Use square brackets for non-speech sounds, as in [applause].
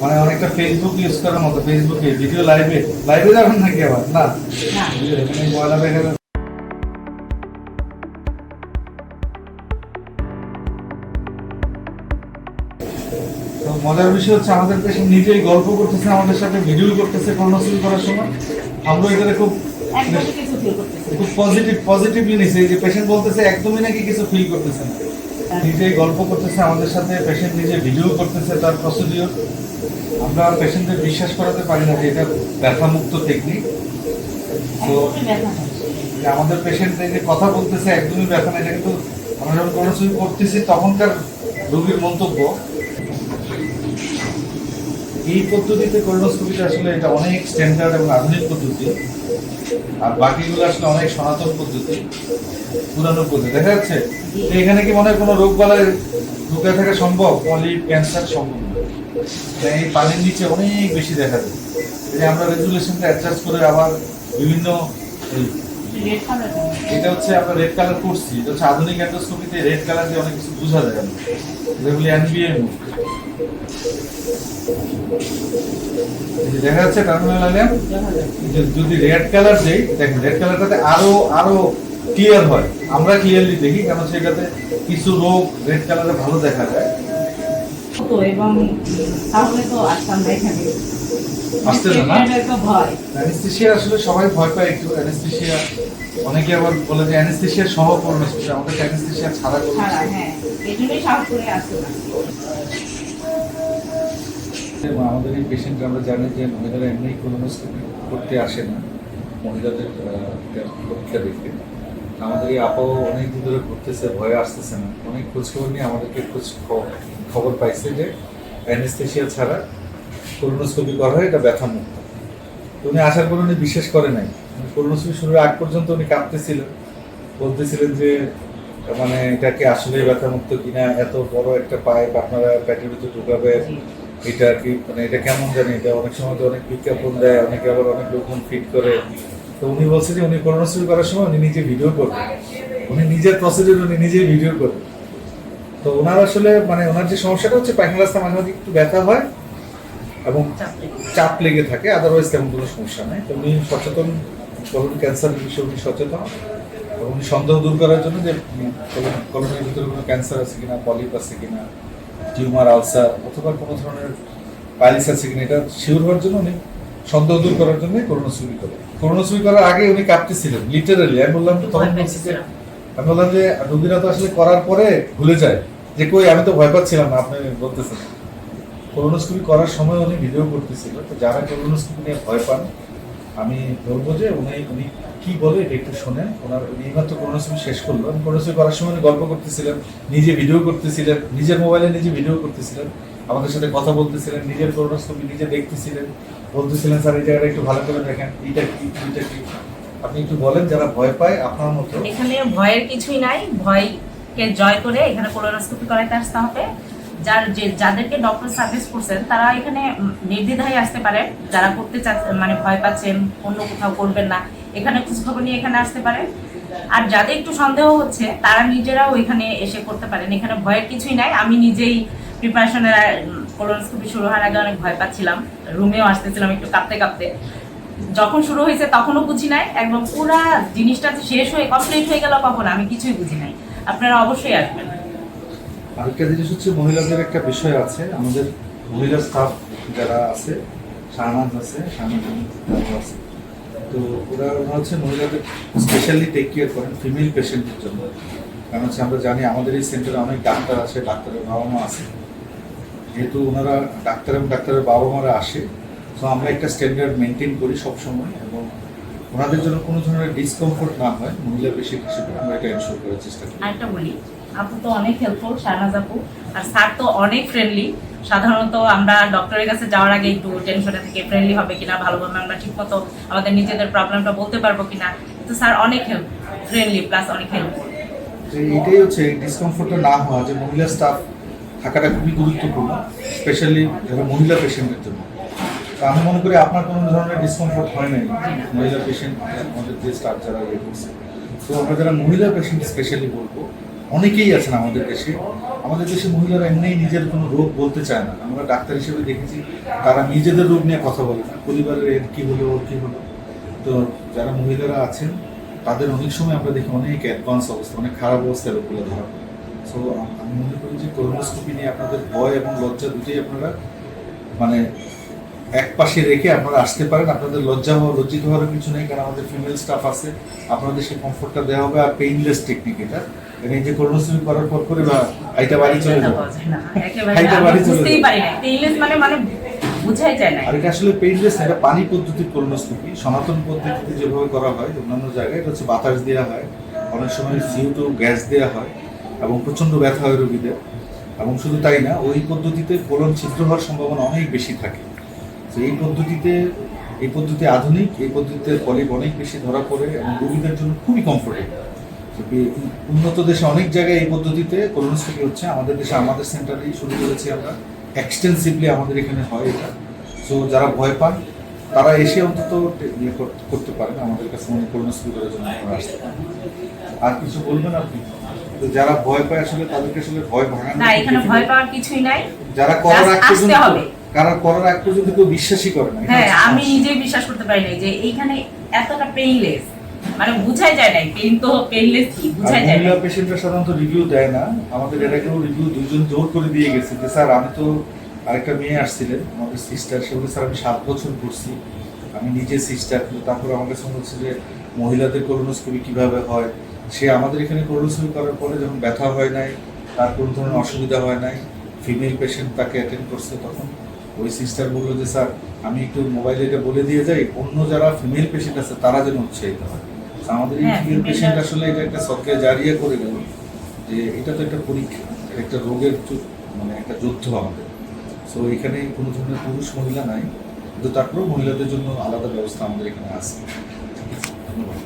মানে অনেকটা Facebook use করার মতো ফেসবুকে ভিডিও লাইভে লাইভে যাবেন নাকি আবার? না? না। ময়লা দেখা যাবে মজার বিষয় হচ্ছে আমাদের দেশে নিজেই গল্প করতেছে আমাদের সাথে ভিডিও করতেছে কর্মসূচি করার সময়। আমরা এখানে খুব খুব পজিটিভ পজিটিভলি নিছে। যে পেশেন্ট বলতেছে একদমই নাকি কিছু ফিল করতেছে না। নিজে গল্প করতেছে আমাদের সাথে পেশেন্ট নিজে ভিডিও করতেছে তার প্রসিডিওর আমরা পেশেন্টদের বিশ্বাস করাতে পারি না যে এটা ব্যথামুক্ত টেকনিক তো আমাদের পেশেন্ট যে কথা বলতেছে একদমই ব্যথা না এটা কিন্তু আমরা যখন কর্মসূচি করতেছি তখনকার রোগীর মন্তব্য। এই পদ্ধতিতে করোনোস্কোপিটা আসলে এটা অনেক স্ট্যান্ডার্ড এবং আধুনিক পদ্ধতি। আর বাকিগুলো আসলে অনেক সনাতন পদ্ধতি পুরানো পদ্ধতি। দেখা যাচ্ছে এখানে কি মনে হয় কোনো রোগ বালাই ঢুকে থাকা সম্ভব? পলি ক্যান্সার সম্ভব এই পানির নিচে অনেক বেশি দেখা যায়। এই আমরা রেজুলেশনটা অ্যাডজাস্ট করে আবার বিভিন্ন এটা হচ্ছে আমরা রেড কালার করছি। এটা হচ্ছে আধুনিক অ্যান্ডোস্কোপিতে রেড কালার দিয়ে অনেক কিছু বোঝা যায়। না যেগুলি এনবিএ দেখা যাচ্ছে টার্মিনাল আলিয়াম যদি রেড কালার দেই দেখেন রেড কালারটাতে আরও আরও ক্লিয়ার হয়। আমরা ক্লিয়ারলি দেখি কারণ সেটাতে কিছু রোগ রেড কালারে ভালো দেখা যায়। তো এবং তাহলে তো আসতাম না এখানে আসতে না, না? এটা একটা ভয়। অ্যানেস্থেশিয়া আসলে সবাই ভয় পায় একটু। অ্যানেস্থেশিয়া অনেকে আবার বলে যে অ্যানেস্থেশিয়া সহ করোনা আমাদের অ্যানেস্থেশিয়া ছাড়া করোনা। হ্যাঁ। এই জন্যই সাহস করে আসতো না। আমাদের এই পেশেন্ট আমরা জানি যে মহিলারা এমনি কোলোনোস্কোপি করতে আসে না। মহিলাদের পরীক্ষা দেখতে। আমাদের এই আপাও অনেক দিন ধরে ঘুরতেছে ভয়ে আসতেছে না। অনেক খোঁজখবর নিয়ে আমাদেরকে খোঁজ খ- খবর পাইছে যে অ্যানেস্থেশিয়া ছাড়া কোলোনোস্কোপি করা হয় এটা ব্যথা মুক্ত উনি আসার পর উনি বিশ্বাস করে নাই। কোলোনোস্কোপি শুরুর আগ পর্যন্ত উনি কাঁপতেছিলেন বলতেছিলেন যে মানে এটা কি আসলে ব্যথা মুক্ত কিনা? এত বড় একটা পাইপ আপনারা প্যাটের ভিতরে ঢুকাবে এটা কি মানে এটা কেমন জানি? এটা অনেক সময় তো অনেক বিজ্ঞাপন দেয় অনেকে আবার অনেক লোকজন ফিট করে। তো উনি বলছে যে উনি করোনোস্কোপি করার সময় উনি নিজে ভিডিও করবেন। উনি নিজের প্রসিডিউর উনি নিজেই ভিডিও করবেন। তো ওনার আসলে মানে ওনার যে সমস্যাটা হচ্ছে পায়খানা রাস্তা মাঝে মাঝে একটু ব্যথা হয় এবং চাপ লেগে থাকে। আদারওয়াইজ তেমন কোনো সমস্যা নেই। তো উনি সচেতন কলন ক্যান্সার বিষয়ে উনি সচেতন এবং উনি সন্দেহ দূর করার জন্য যে কলনের ভিতরে কোনো ক্যান্সার আছে কিনা পলিপ আছে কিনা টিউমার আলসার অথবা কোনো ধরনের পাইলিস আছে কিনা এটা শিওর হওয়ার জন্য উনি সন্দেহ দূর করার জন্য করোনোসুবি করে করোনোসুবি করার আগে উনি কাঁপতেছিলেন লিটারালি আমি বললাম তখন আমি বললাম যে রোগীরা তো আসলে করার পরে ভুলে যায়। যে কই, আমি তো ভয় পাচ্ছিলাম না, আপনি বলতেছেন। করোনোস্কোপি করার সময় উনি ভিডিও করতেছিল, তো যারা করোনোস্কোপি নিয়ে ভয় পান, আমি বলব যে উনি উনি কি বলে এটা একটু শোনেন। ওনার, উনি এইমাত্র করোনোস্কোপি শেষ করল। করোনোস্কোপি করার সময় উনি গল্প করতেছিলেন, নিজে ভিডিও করতেছিলেন, নিজের মোবাইলে নিজে ভিডিও করতেছিলেন, আমাদের সাথে কথা বলতেছিলেন, নিজের করোনোস্কোপি নিজে দেখতেছিলেন, বলতেছিলেন, স্যার, এই জায়গাটা একটু ভালো করে দেখেন, এইটা কি এইটা কি? আপনি একটু বলেন, যারা ভয় পায়, আপনার মতো। এখানে ভয়ের কিছুই নাই, ভয়কে জয় করে এখানে কোলোনোস্কোপি করাইতে আসতে হবে। যার যে, যাদেরকে ডক্টর সার্ভিস করছেন, তারা এখানে নির্দ্বিধায় আসতে পারেন যারা করতে চাচ্ছেন মানে ভয় পাচ্ছেন, অন্য কোথাও করবেন না, এখানে খোঁজখবর নিয়ে এখানে আসতে পারেন আর যাদের একটু সন্দেহ হচ্ছে, তারা নিজেরাও এখানে এসে করতে পারেন। এখানে ভয়ের কিছুই নাই। আমি নিজেই প্রিপারেশনের কোলোনোস্কোপি শুরু হওয়ার আগে অনেক ভয় পাচ্ছিলাম। রুমেও আসতেছিলাম একটু কাঁপতে কাঁপতে। যখন শুরু হয়েছে তখনও বুঝি নাই, একদম পুরা জিনিসটা শেষ হয়ে কমপ্লিট হয়ে গেল কখন, আমি কিছুই বুঝি নাই। আপনারা অবশ্যই আসবেন। আরেকটা জিনিস হচ্ছে, মহিলাদের একটা বিষয় আছে। আমাদের মহিলা স্টাফ যারা আছে, শাহনাজ আছে শাহনাজ আছে, তো ওরা হচ্ছে মহিলাদের স্পেশালি টেক কেয়ার করেন ফিমেল পেশেন্টের জন্য। কারণ হচ্ছে আমরা জানি আমাদের এই সেন্টারে অনেক ডাক্তার আছে, ডাক্তারের বাবা মা আছে। যেহেতু ওনারা ডাক্তার এবং ডাক্তারের বাবা মারা আসে তো আমরা একটা স্ট্যান্ডার্ড মেনটেন করি সবসময় এবং ওনাদের জন্য কোনো ধরনের ডিসকমফোর্ট না হয় মহিলা পেশেন্ট হিসেবে আমরা এটা এনশোর করার চেষ্টা করি। আরেকটা বলি আপু তো অনেক হেল্পফুল শাহনাজ আপু। আর স্যার তো অনেক ফ্রেন্ডলি সাধারণত আমরা ডক্টরের কাছে যাওয়ার আগে একটু টেনশনে থেকে ফ্রেন্ডলি হবে কিনা ভালোভাবে আমরা ঠিক মতো আমাদের নিজেদের প্রবলেমটা বলতে পারব কিনা। তো স্যার অনেক হেল্প ফ্রেন্ডলি প্লাস অনেক হেল্পফুল এটাই হচ্ছে ডিসকমফোর্টটা না হওয়া যে মহিলা স্টাফ থাকাটা খুবই গুরুত্বপূর্ণ স্পেশালি যারা মহিলা পেশেন্টের জন্য। আমি মনে করি আপনার কোনো ধরনের ডিসকমফোর্ট হয় নাই। মহিলা পেশেন্ট আমাদের যে যারা ইয়ে করছে তো আমরা যারা মহিলা পেশেন্ট স্পেশালি বলব, অনেকেই আছেন আমাদের দেশে। আমাদের দেশে মহিলারা এমনিই নিজের কোনো রোগ বলতে চায় না। আমরা ডাক্তার হিসেবে দেখেছি, তারা নিজেদের রোগ নিয়ে কথা বলে না। পরিবারের এর কী হলো, ওর কী হলো? তো যারা মহিলারা আছেন, তাদের অনেক সময় আমরা দেখি অনেক অ্যাডভান্স অবস্থা, অনেক খারাপ অবস্থায় রোগগুলো ধরা সো আমি মনে করি যে করোনোস্কোপি নিয়ে আপনাদের ভয় এবং লজ্জা দুটোই আপনারা মানে এক পাশে রেখে আপনারা আসতে পারেন। আপনাদের লজ্জা হওয়া লজ্জিত হওয়ার কিছু নেই কারণ আমাদের ফিমেল স্টাফ আছে। আপনাদের সেই কমফোর্টটা দেওয়া হবে আর পেইনলেস টেকনিক এটা। মানে যে করোনোস্কোপি করার পর করে বা এইটা বাড়ি চলে যাবে। [laughs] আমি পারি চলে যাবে। পেইনলেস মানে মানে বুঝাই যায় না। আর এটা আসলে পেইনলেস এটা পানি পদ্ধতির করোনোস্কোপি সনাতন পদ্ধতিতে যেভাবে করা হয় অন্যান্য জায়গায় এটা হচ্ছে বাতাস দেওয়া হয়। অনেক সময় সিউ টু গ্যাস দেওয়া হয় এবং প্রচণ্ড ব্যথা হয় রোগীদের। এবং শুধু তাই না ওই পদ্ধতিতে কোলন ছিদ্র হওয়ার সম্ভাবনা অনেক বেশি থাকে। তো এই পদ্ধতিতে এই পদ্ধতি আধুনিক এই পদ্ধতিতে পলিপ অনেক বেশি ধরা পড়ে এবং রোগীদের জন্য খুবই কমফোর্টেবল উন্নত দেশে অনেক জায়গায় এই পদ্ধতিতে কোলোনোস্কোপি হচ্ছে। আমাদের দেশে আমাদের সেন্টারেই শুরু করেছি আমরা। এক্সটেন্সিভলি আমাদের এখানে হয় এটা। সো যারা ভয় পান তারা এসে অন্তত ইয়ে কর- করতে পারেন। আমাদের কাছে মনে কোলোনোস্কোপি করার জন্য আসতে পারেন। আর কিছু বলবেন আপনি? তো যারা ভয় পায় আসলে তাদেরকে আসলে ভয় ভাঙানো না এখানে ভয় পাওয়ার কিছুই নাই। যারা করার আগ পর্যন্ত হবে। কারা করার আগ পর্যন্ত কেউ বিশ্বাসই করে না হ্যাঁ আমি সমস্যা। নিজেই বিশ্বাস করতে পারি না যে এইখানে এতটা পেইনলেস মানে বুঝাই যায় না পেইন তো পেইনলেস কি বুঝাই যায় না পেশেন্টরা সাধারণত রিভিউ দেয় না। আমাদের রিভিউ দুজন জোর করে দিয়ে গেছে। যে স্যার আমি তো আরেকটা মেয়ে আসছিলেন আমাদের সিস্টার সে বলে স্যার আমি সাত বছর আমি নিজে সিস্টার কিন্তু তারপরে আমার কাছে হচ্ছে যে মহিলাদের করোনোস্কোপি কীভাবে হয়? সে আমাদের এখানে করোনোস্কোপি করার পরে যখন ব্যথা হয় নাই তার কোনো ধরনের অসুবিধা হয় নাই ফিমেল পেশেন্ট তাকে অ্যাটেন্ড করছে তখন ওই সিস্টার বলল যে স্যার আমি একটু মোবাইলে এটা বলে দিয়ে যাই অন্য যারা ফিমেল পেশেন্ট আছে তারা যেন উৎসাহিত হয়। আমাদের এই হ্যাঁ, ফিমেল female পেশেন্ট আসলে এটা একটা সরকার জারিয়া করে গেল যে এটা তো একটা পরীক্ষা একটা রোগের মানে একটা যুদ্ধ আমাদের। সো এখানে কোনো ধরনের পুরুষ মহিলা নাই। কিন্তু তারপরেও মহিলাদের জন্য আলাদা ব্যবস্থা আমাদের এখানে আছে। ধন্যবাদ।